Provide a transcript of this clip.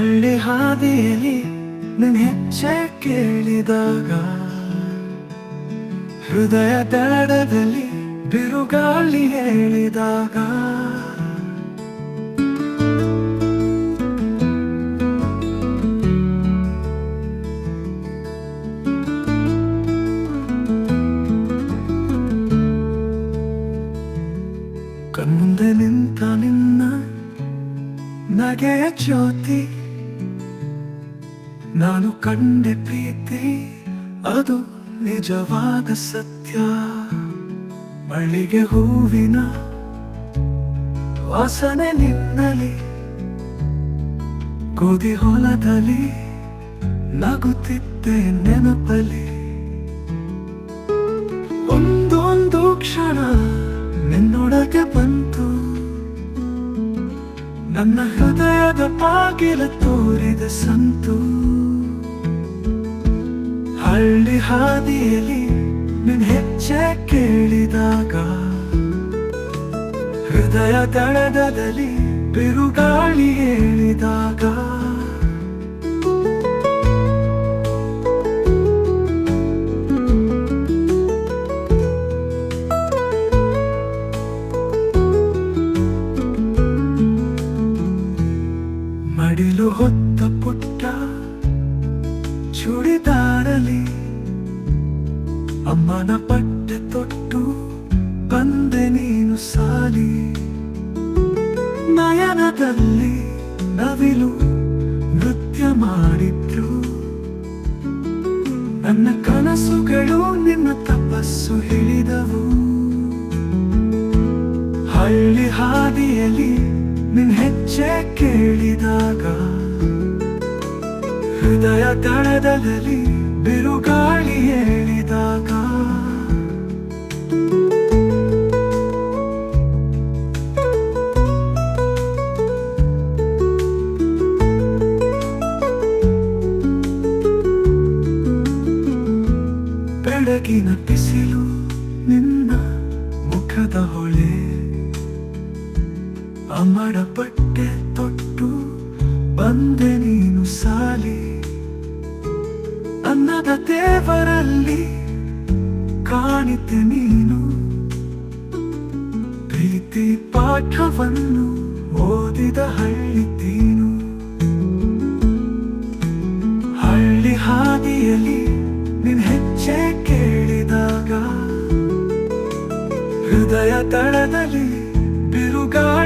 ಹಳ್ಳಿ ಹಾದಿಯಲ್ಲಿ ನನ್ನ ಹೆಚ್ಚೆ ಕೇಳಿದಾಗ ಹೃದಯ ದಡದಲ್ಲಿ ಬಿರುಗಾಳಿ ಹೇಳಿದಾಗ ಕಣ್ಮುಂದೆ ನಿಂತ ನಿನ್ನ ನಗೆಯ ಜ್ಯೋತಿ ನಾನು ಕಂಡೆ ಪ್ರೀತಿ, ಅದು ನಿಜವಾದ ಸತ್ಯ. ಮಳಿಗೆ ಹೂವಿನ ವಾಸನೆ ನಿನ್ನಲಿ ಗೋಧಿ ಹೊಲದಲ್ಲಿ ನಗುತ್ತಿದ್ದೆ ನೆನಪಲಿ ಒಂದೊಂದು ಕ್ಷಣ ನಿನ್ನೊಳಗೆ ಬಂತು. ನನ್ನ ಹೃದಯದ ಬಾಗಿಲ ತೋರಿದ ಸಂತು. ಹಳ್ಳಿ ಹಾದಿಯಲ್ಲಿ ನಿನ್ ಹೆಚ್ಚೆ ಕೇಳಿದಾಗ ಹೃದಯ ತಳದಲ್ಲಿ ಬಿರುಗಾಳಿ ಹೇಳಿದಾಗ. ಅಮ್ಮನ ಪಟ್ಟೆ ತೊಟ್ಟು ಬಂದೆ ನೀನು ಸಾಲಿ. ನಯನದಲ್ಲಿ ನವಿಲು ನೃತ್ಯ ಮಾಡಿದ್ರು. ನನ್ನ ಕನಸುಗಳು ನಿನ್ನ ತಪಸ್ಸು ಹಿಡಿದವು ಹಳ್ಳಿ ಹಾದಿಯಲ್ಲಿ ನಿನ್ ಹೆಜ್ಜೆ ಕೇಳಿದಾಗ ಹೃದಯ ದಡದಲ್ಲಿ ಬೆಳಗಿನ ಬಿಸಿಲು ನಿನ್ನ ಮುಖದ ಹೊಳೆ. ಅಮರ ಪಟ್ಟೆ ತೊಟ್ಟು ಬಂದೆ ನೀನು ಸಾಲಿ. ಅನ್ನದ ದೇವರಲ್ಲಿ ಕಾಣಿತೆ ನೀನು. ಪ್ರೀತಿ ಪಾಠವನ್ನು ಓದಿದ ತಳದಲ್ಲಿ ಬಿರುಗಾಳಿ